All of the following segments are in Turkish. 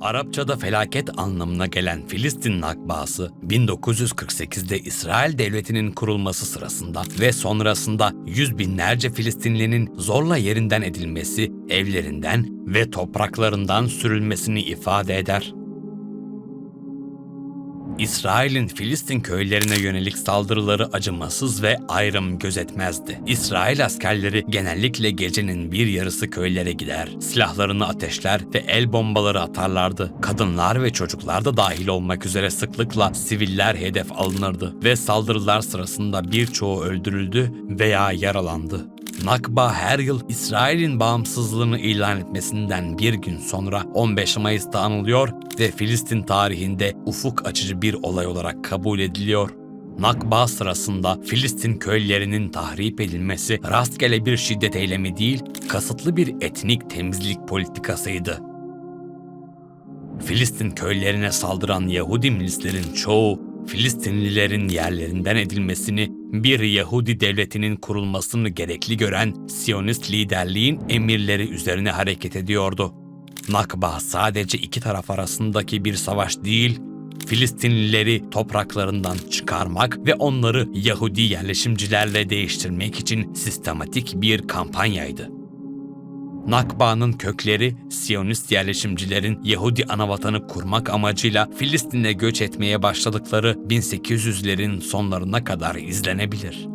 Arapçada felaket anlamına gelen Filistin Nakbası 1948'de İsrail Devleti'nin kurulması sırasında ve sonrasında yüz binlerce Filistinlinin zorla yerinden edilmesi, evlerinden ve topraklarından sürülmesini ifade eder. İsrail'in Filistin köylerine yönelik saldırıları acımasız ve ayrım gözetmezdi. İsrail askerleri genellikle gecenin bir yarısı köylere gider, silahlarını ateşler ve el bombaları atarlardı. Kadınlar ve çocuklar da dahil olmak üzere sıklıkla siviller hedef alınırdı ve saldırılar sırasında birçoğu öldürüldü veya yaralandı. Nakba her yıl İsrail'in bağımsızlığını ilan etmesinden bir gün sonra 15 Mayıs'ta anılıyor ve Filistin tarihinde ufuk açıcı bir olay olarak kabul ediliyor. Nakba sırasında Filistin köylerinin tahrip edilmesi rastgele bir şiddet eylemi değil, kasıtlı bir etnik temizlik politikasıydı. Filistin köylerine saldıran Yahudi milislerin çoğu Filistinlilerin yerlerinden edilmesini, bir Yahudi devletinin kurulmasını gerekli gören Siyonist liderliğin emirleri üzerine hareket ediyordu. Nakba sadece iki taraf arasındaki bir savaş değil, Filistinlileri topraklarından çıkarmak ve onları Yahudi yerleşimcilerle değiştirmek için sistematik bir kampanyaydı. Nakba'nın kökleri Siyonist yerleşimcilerin Yahudi anavatanı kurmak amacıyla Filistin'e göç etmeye başladıkları 1800'lerin sonlarına kadar izlenebilir.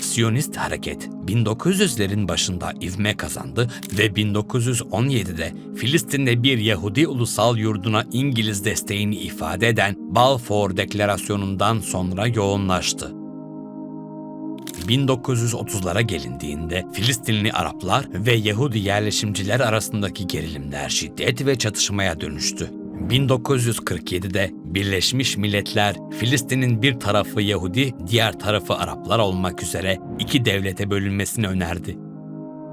Siyonist hareket 1900'lerin başında ivme kazandı ve 1917'de Filistin'de bir Yahudi ulusal yurduna İngiliz desteğini ifade eden Balfour Deklarasyonu'ndan sonra yoğunlaştı. 1930'lara gelindiğinde Filistinli Araplar ve Yahudi yerleşimciler arasındaki gerilimler şiddet ve çatışmaya dönüştü. 1947'de Birleşmiş Milletler Filistin'in bir tarafı Yahudi, diğer tarafı Araplar olmak üzere iki devlete bölünmesini önerdi.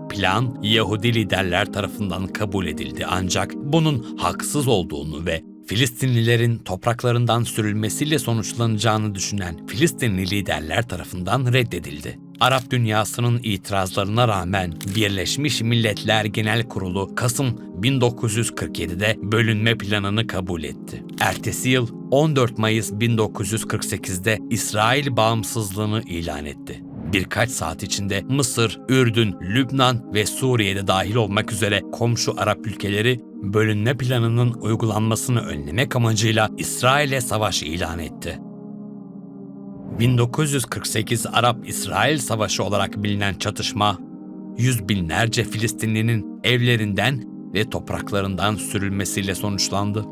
Plan Yahudi liderler tarafından kabul edildi ancak bunun haksız olduğunu ve Filistinlilerin topraklarından sürülmesiyle sonuçlanacağını düşünen Filistinli liderler tarafından reddedildi. Arap dünyasının itirazlarına rağmen Birleşmiş Milletler Genel Kurulu Kasım 1947'de bölünme planını kabul etti. Ertesi yıl 14 Mayıs 1948'de İsrail bağımsızlığını ilan etti. Birkaç saat içinde Mısır, Ürdün, Lübnan ve Suriye'de dahil olmak üzere komşu Arap ülkeleri bölünme planının uygulanmasını önlemek amacıyla İsrail'e savaş ilan etti. 1948 Arap-İsrail Savaşı olarak bilinen çatışma, yüz binlerce Filistinlinin evlerinden ve topraklarından sürülmesiyle sonuçlandı.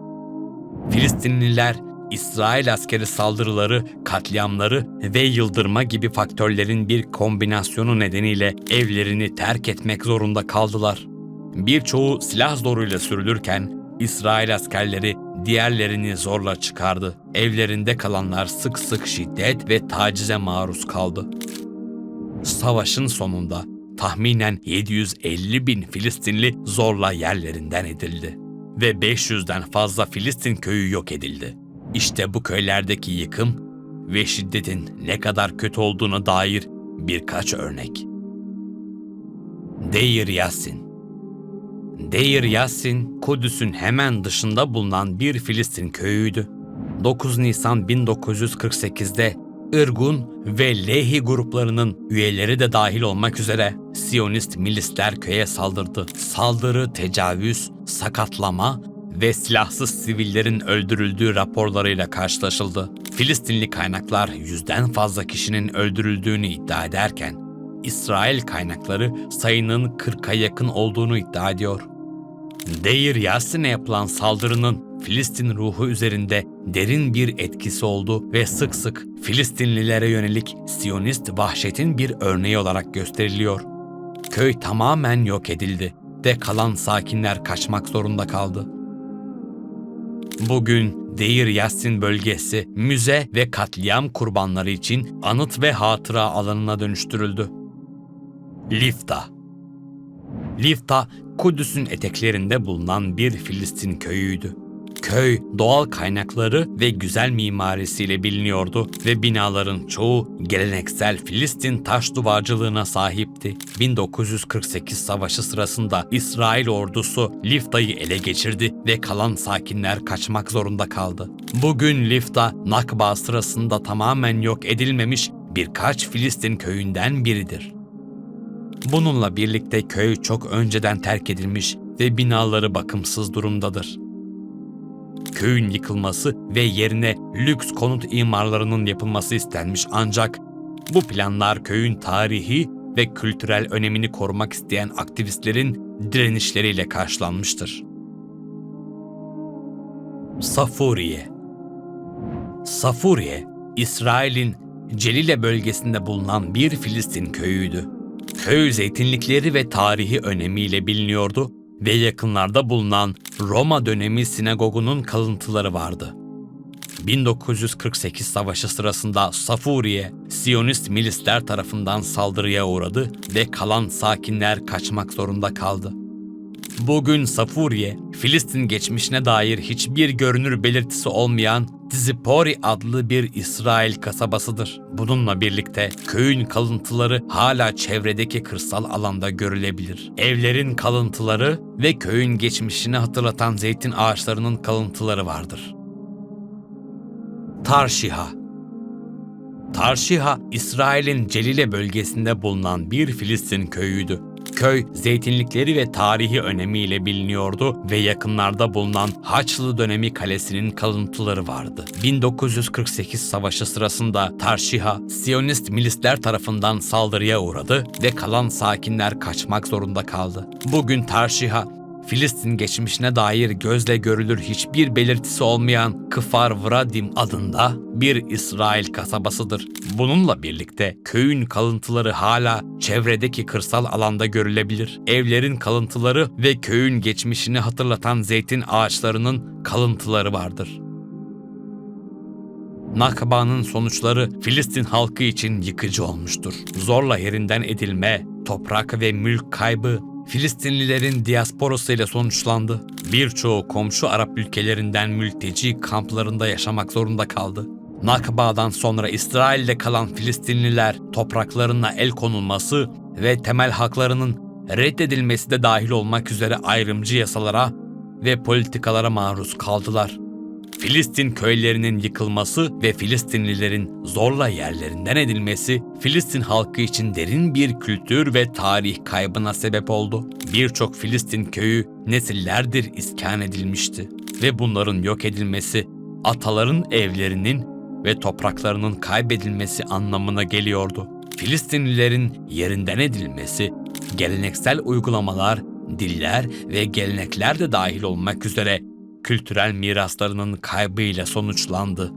Filistinliler İsrail askeri saldırıları, katliamları ve yıldırma gibi faktörlerin bir kombinasyonu nedeniyle evlerini terk etmek zorunda kaldılar. Birçoğu silah zoruyla sürülürken İsrail askerleri diğerlerini zorla çıkardı. Evlerinde kalanlar sık sık şiddet ve tacize maruz kaldı. Savaşın sonunda tahminen 750 bin Filistinli zorla yerlerinden edildi ve 500'den fazla Filistin köyü yok edildi. İşte bu köylerdeki yıkım ve şiddetin ne kadar kötü olduğuna dair birkaç örnek. Deir Yassin Deir Yassin, Kudüs'ün hemen dışında bulunan bir Filistin köyüydü. 9 Nisan 1948'de Irgun ve Lehi gruplarının üyeleri de dahil olmak üzere Siyonist milisler köye saldırdı. Saldırı, tecavüz, sakatlama ve silahsız sivillerin öldürüldüğü raporlarıyla karşılaşıldı. Filistinli kaynaklar yüzden fazla kişinin öldürüldüğünü iddia ederken, İsrail kaynakları sayının 40'a yakın olduğunu iddia ediyor. Deir Yasin'e yapılan saldırının Filistin ruhu üzerinde derin bir etkisi oldu ve sık sık Filistinlilere yönelik Siyonist vahşetin bir örneği olarak gösteriliyor. Köy tamamen yok edildi de kalan sakinler kaçmak zorunda kaldı. Bugün Deir Yassin bölgesi müze ve katliam kurbanları için anıt ve hatıra alanına dönüştürüldü. Lifta Lifta, Kudüs'ün eteklerinde bulunan bir Filistin köyüydü. Köy doğal kaynakları ve güzel mimarisiyle biliniyordu ve binaların çoğu geleneksel Filistin taş duvarcılığına sahipti. 1948 savaşı sırasında İsrail ordusu Lifta'yı ele geçirdi ve kalan sakinler kaçmak zorunda kaldı. Bugün Lifta, Nakba sırasında tamamen yok edilmemiş birkaç Filistin köyünden biridir. Bununla birlikte köy çok önceden terk edilmiş ve binaları bakımsız durumdadır. Köyün yıkılması ve yerine lüks konut imarlarının yapılması istenmiş ancak bu planlar köyün tarihi ve kültürel önemini korumak isteyen aktivistlerin direnişleriyle karşılanmıştır. Safuriye Safuriye, İsrail'in Celile bölgesinde bulunan bir Filistin köyüydü. Köy zeytinlikleri ve tarihi önemiyle biliniyordu ve yakınlarda bulunan Roma dönemi sinagogunun kalıntıları vardı. 1948 savaşı sırasında Safuriye, Siyonist milisler tarafından saldırıya uğradı ve kalan sakinler kaçmak zorunda kaldı. Bugün Safuriye, Filistin geçmişine dair hiçbir görünür belirtisi olmayan Tzipori adlı bir İsrail kasabasıdır. Bununla birlikte köyün kalıntıları hala çevredeki kırsal alanda görülebilir. Evlerin kalıntıları ve köyün geçmişini hatırlatan zeytin ağaçlarının kalıntıları vardır. Tarşiha Tarşiha, İsrail'in Celile bölgesinde bulunan bir Filistin köyüydü. Köy, zeytinlikleri ve tarihi önemiyle biliniyordu ve yakınlarda bulunan Haçlı dönemi kalesinin kalıntıları vardı. 1948 savaşı sırasında Tarşiha, Siyonist milisler tarafından saldırıya uğradı ve kalan sakinler kaçmak zorunda kaldı. Bugün Tarşiha, Filistin geçmişine dair gözle görülür hiçbir belirtisi olmayan Kfar Vradim adında bir İsrail kasabasıdır. Bununla birlikte köyün kalıntıları hala çevredeki kırsal alanda görülebilir. Evlerin kalıntıları ve köyün geçmişini hatırlatan zeytin ağaçlarının kalıntıları vardır. Nakba'nın sonuçları Filistin halkı için yıkıcı olmuştur. Zorla yerinden edilme, toprak ve mülk kaybı, Filistinlilerin diasporasıyla sonuçlandı. Birçoğu komşu Arap ülkelerinden mülteci kamplarında yaşamak zorunda kaldı. Nakba'dan sonra İsrail'de kalan Filistinliler topraklarına el konulması ve temel haklarının reddedilmesi de dahil olmak üzere ayrımcı yasalara ve politikalara maruz kaldılar. Filistin köylerinin yıkılması ve Filistinlilerin zorla yerlerinden edilmesi Filistin halkı için derin bir kültür ve tarih kaybına sebep oldu. Birçok Filistin köyü nesillerdir iskan edilmişti ve bunların yok edilmesi ataların evlerinin ve topraklarının kaybedilmesi anlamına geliyordu. Filistinlilerin yerinden edilmesi, geleneksel uygulamalar, diller ve gelenekler de dahil olmak üzere kültürel miraslarının kaybıyla sonuçlandı.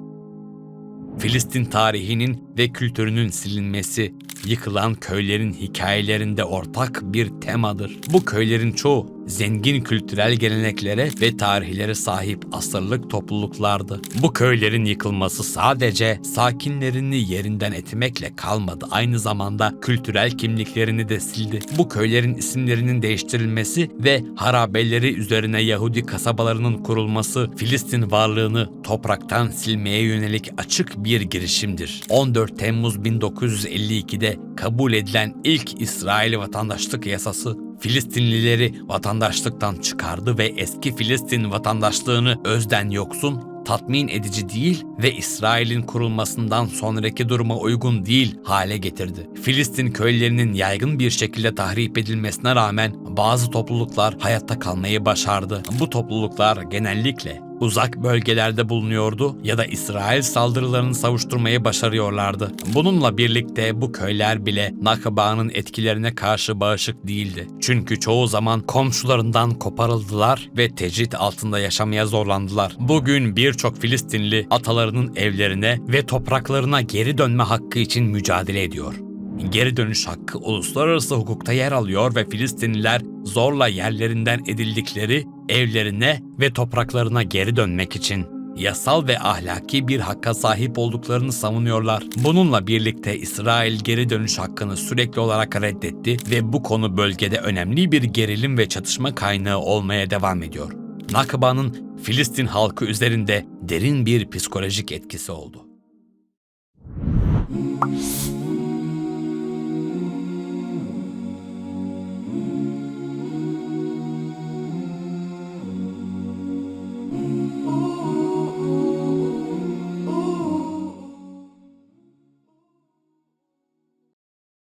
Filistin tarihinin ve kültürünün silinmesi, yıkılan köylerin hikayelerinde ortak bir temadır. Bu köylerin çoğu zengin kültürel geleneklere ve tarihlere sahip asırlık topluluklardı. Bu köylerin yıkılması sadece sakinlerini yerinden etmekle kalmadı. Aynı zamanda kültürel kimliklerini de sildi. Bu köylerin isimlerinin değiştirilmesi ve harabeleri üzerine Yahudi kasabalarının kurulması Filistin varlığını topraktan silmeye yönelik açık bir girişimdir. 14 Temmuz 1952'de kabul edilen ilk İsrail vatandaşlık yasası Filistinlileri vatandaşlıktan çıkardı ve eski Filistin vatandaşlığını özden yoksun, tatmin edici değil ve İsrail'in kurulmasından sonraki duruma uygun değil hale getirdi. Filistin köylerinin yaygın bir şekilde tahrip edilmesine rağmen bazı topluluklar hayatta kalmayı başardı. Bu topluluklar genellikle uzak bölgelerde bulunuyordu ya da İsrail saldırılarını savuşturmayı başarıyorlardı. Bununla birlikte bu köyler bile Nakba'nın etkilerine karşı bağışık değildi. Çünkü çoğu zaman komşularından koparıldılar ve tecrit altında yaşamaya zorlandılar. Bugün birçok Filistinli atalarının evlerine ve topraklarına geri dönme hakkı için mücadele ediyor. Geri dönüş hakkı uluslararası hukukta yer alıyor ve Filistinliler zorla yerlerinden edildikleri evlerine ve topraklarına geri dönmek için yasal ve ahlaki bir hakka sahip olduklarını savunuyorlar. Bununla birlikte İsrail geri dönüş hakkını sürekli olarak reddetti ve bu konu bölgede önemli bir gerilim ve çatışma kaynağı olmaya devam ediyor. Nakba'nın Filistin halkı üzerinde derin bir psikolojik etkisi oldu.